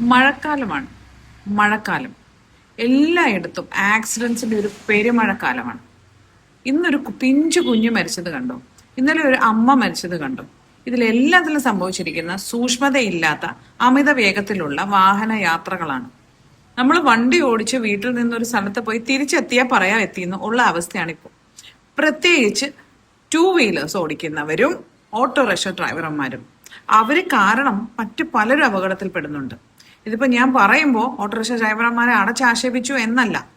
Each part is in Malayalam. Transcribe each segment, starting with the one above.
മഴക്കാലമാണ്. മഴക്കാലം. എല്ലായിടത്തും ആക്സിഡൻസിന്റെ ഒരു പെരുമഴക്കാലമാണ്. ഇന്നൊരു പിഞ്ചു കുഞ്ഞു മരിച്ചത് കണ്ടോ? ഇന്നലെ ഒരു അമ്മ മരിച്ചത് കണ്ടോ? ഇതിലെല്ലാത്തിലും സംഭവിച്ചിരിക്കുന്ന സൂക്ഷ്മതയില്ലാത്ത അമിത വേഗത്തിലുള്ള വാഹന യാത്രകളാണ്. നമ്മൾ വണ്ടി ഓടിച്ച് വീട്ടിൽ നിന്ന് ഒരു സ്ഥലത്ത് പോയി തിരിച്ചെത്തിയാൽ പറയാൻ എത്തിയെന്ന് ഉള്ള അവസ്ഥയാണിപ്പോൾ പ്രത്യേകിച്ച് ടൂ വീലേഴ്സ് ഓടിക്കുന്നവരും ഓട്ടോറിക്ഷ ഡ്രൈവർമാരും. അവർ കാരണം മറ്റു പലരും അപകടത്തിൽപ്പെടുന്നുണ്ട്. ഇതിപ്പോ ഞാൻ പറയുമ്പോൾ ഓട്ടോറിക്ഷ ഡ്രൈവർമാരെ അടച്ചാക്ഷേപിച്ചു എന്നല്ല.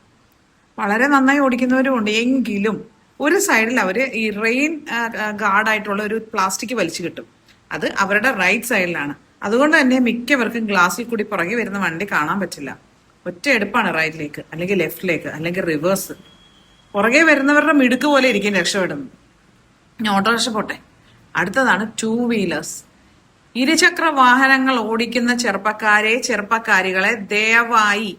വളരെ നന്നായി ഓടിക്കുന്നവരും ഉണ്ട് എങ്കിലും ഒരു സൈഡിൽ അവർ ഈ റെയിൻ ഗാർഡായിട്ടുള്ള ഒരു പ്ലാസ്റ്റിക് വലിച്ചു കിട്ടും. അത് അവരുടെ റൈറ്റ് സൈഡിലാണ്. അതുകൊണ്ട് തന്നെ മിക്കവർക്കും ഗ്ലാസ്സിൽ കൂടി പുറകെ വരുന്ന വണ്ടി കാണാൻ പറ്റില്ല. ഒറ്റ എടുപ്പാണ് റൈറ്റിലേക്ക് അല്ലെങ്കിൽ ലെഫ്റ്റിലേക്ക് അല്ലെങ്കിൽ റിവേഴ്സ്. പുറകെ വരുന്നവരുടെ മിടുക്ക് പോലെ ഇരിക്കും രക്ഷപ്പെടുന്നത്. ഓട്ടോറിക്ഷ പോട്ടെ. അടുത്തതാണ് ടൂ വീലേഴ്സ്. ഇരുചക്ര വാഹനങ്ങൾ ഓടിക്കുന്ന ചെറുപ്പക്കാരെ ചെറുപ്പക്കാരികളെ ദയവായി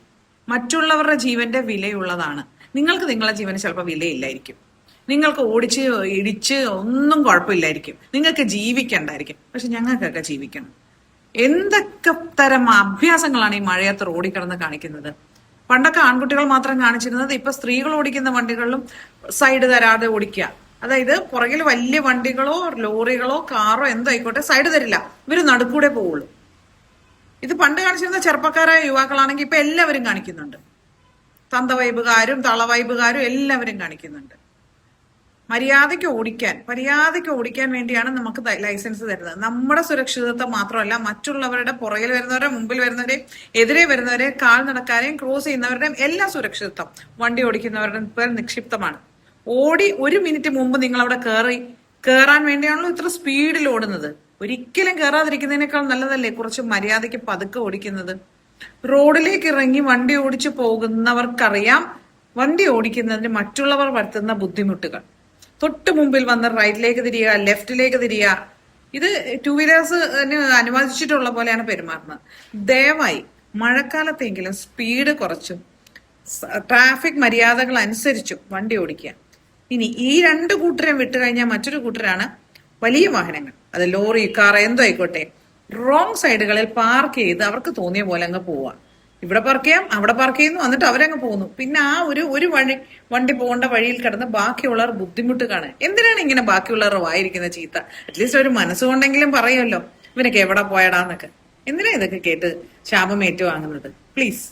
മറ്റുള്ളവരുടെ ജീവന്റെ വിലയുള്ളതാണ്. നിങ്ങൾക്ക് നിങ്ങളുടെ ജീവന് ചിലപ്പോൾ വിലയില്ലായിരിക്കും. നിങ്ങൾക്ക് ഓടിച്ച് ഇടിച്ച് ഒന്നും കുഴപ്പമില്ലായിരിക്കും. നിങ്ങൾക്ക് ജീവിക്കണ്ടായിരിക്കും. പക്ഷെ ഞങ്ങൾക്കൊക്കെ ജീവിക്കണം. എന്തൊക്കെ തരം അഭ്യാസങ്ങളാണ് ഈ മഴയത്ത് റോഡിൽ കാണിക്കുന്നത്? പണ്ടൊക്കെ ആൺകുട്ടികൾ മാത്രം കാണിച്ചിരുന്നത് ഇപ്പൊ സ്ത്രീകൾ ഓടിക്കുന്ന വണ്ടികളിലും സൈഡ് തരാതെ ഓടിക്കുക. അതായത് പുറകിൽ വലിയ വണ്ടികളോ ലോറികളോ കാറോ എന്തോ ആയിക്കോട്ടെ സൈഡ് തരില്ല. ഇവർ നടുക്കൂടെ പോവുള്ളൂ. ഇത് പണ്ട് കാണിച്ചിരുന്ന ചെറുപ്പക്കാരായ യുവാക്കളാണെങ്കിൽ ഇപ്പൊ എല്ലാവരും കാണിക്കുന്നുണ്ട്. തന്തവൈബുകാരും തളവൈബുകാരും എല്ലാവരും കാണിക്കുന്നുണ്ട്. മര്യാദയ്ക്ക് ഓടിക്കാൻ മര്യാദയ്ക്ക് ഓടിക്കാൻ വേണ്ടിയാണ് നമുക്ക് ലൈസൻസ് തരുന്നത്. നമ്മുടെ സുരക്ഷിതത്വം മാത്രമല്ല മറ്റുള്ളവരുടെ പുറകിൽ വരുന്നവരെ മുമ്പിൽ വരുന്നവരെ എതിരെ വരുന്നവരെ കാൽ നടക്കാരെയും ക്രോസ് ചെയ്യുന്നവരുടെയും എല്ലാ സുരക്ഷിതത്വം വണ്ടി ഓടിക്കുന്നവരുടെ നിക്ഷിപ്തമാണ്. ഓടി ഒരു മിനിറ്റ് മുമ്പ് നിങ്ങൾ അവിടെ കയറി കയറാൻ വേണ്ടിയാണല്ലോ ഇത്ര സ്പീഡിൽ ഓടുന്നത്. ഒരിക്കലും കയറാതിരിക്കുന്നതിനേക്കാൾ നല്ലതല്ലേ കുറച്ച് മര്യാദയ്ക്ക് പതുക്കെ ഓടിക്കുന്നത്? റോഡിലേക്ക് ഇറങ്ങി വണ്ടി ഓടിച്ചു പോകുന്നവർക്കറിയാം വണ്ടി ഓടിക്കുന്നതിന് മറ്റുള്ളവർ വരുത്തുന്ന ബുദ്ധിമുട്ടുകൾ. തൊട്ട് മുമ്പിൽ വന്ന് റൈറ്റിലേക്ക് തിരിയുക ലെഫ്റ്റിലേക്ക് തിരിയുക. ഇത് ടൂ വീലേഴ്സ് അനുവദിച്ചിട്ടുള്ള പോലെയാണ് പെരുമാറുന്നത്. ദയവായി മഴക്കാലത്തെങ്കിലും സ്പീഡ് കുറച്ചും ട്രാഫിക് മര്യാദകൾ അനുസരിച്ചും വണ്ടി ഓടിക്കുക. ഇനി ഈ രണ്ട് കൂട്ടരെയും വിട്ടുകഴിഞ്ഞാൽ മറ്റൊരു കൂട്ടരാണ് വലിയ വാഹനങ്ങൾ. അത് ലോറി കാർ എന്തോ ആയിക്കോട്ടെ. റോങ് സൈഡുകളിൽ പാർക്ക് ചെയ്ത് അവർക്ക് തോന്നിയ പോലെ അങ്ങ് പോവാ. ഇവിടെ പാർക്ക് ചെയ്യാം അവിടെ പാർക്ക് ചെയ്യുന്നു എന്നിട്ട് അവരങ്ങ് പോകുന്നു. പിന്നെ ആ ഒരു ഒരു വഴി വണ്ടി പോകേണ്ട വഴിയിൽ കിടന്ന് ബാക്കിയുള്ളവർ ബുദ്ധിമുട്ട് കാണുക എന്തിനാണ് ഇങ്ങനെ ബാക്കിയുള്ളവർ വായിരിക്കുന്ന ചീത്ത? അറ്റ്ലീസ്റ്റ് ഒരു മനസ്സുകൊണ്ടെങ്കിലും പറയുമല്ലോ. ഇവനൊക്കെ എവിടെ പോയടാന്നൊക്കെ. എന്തിനാ ഇതൊക്കെ കേട്ട് ശാപം ഏറ്റുവാങ്ങുന്നത് പ്ലീസ്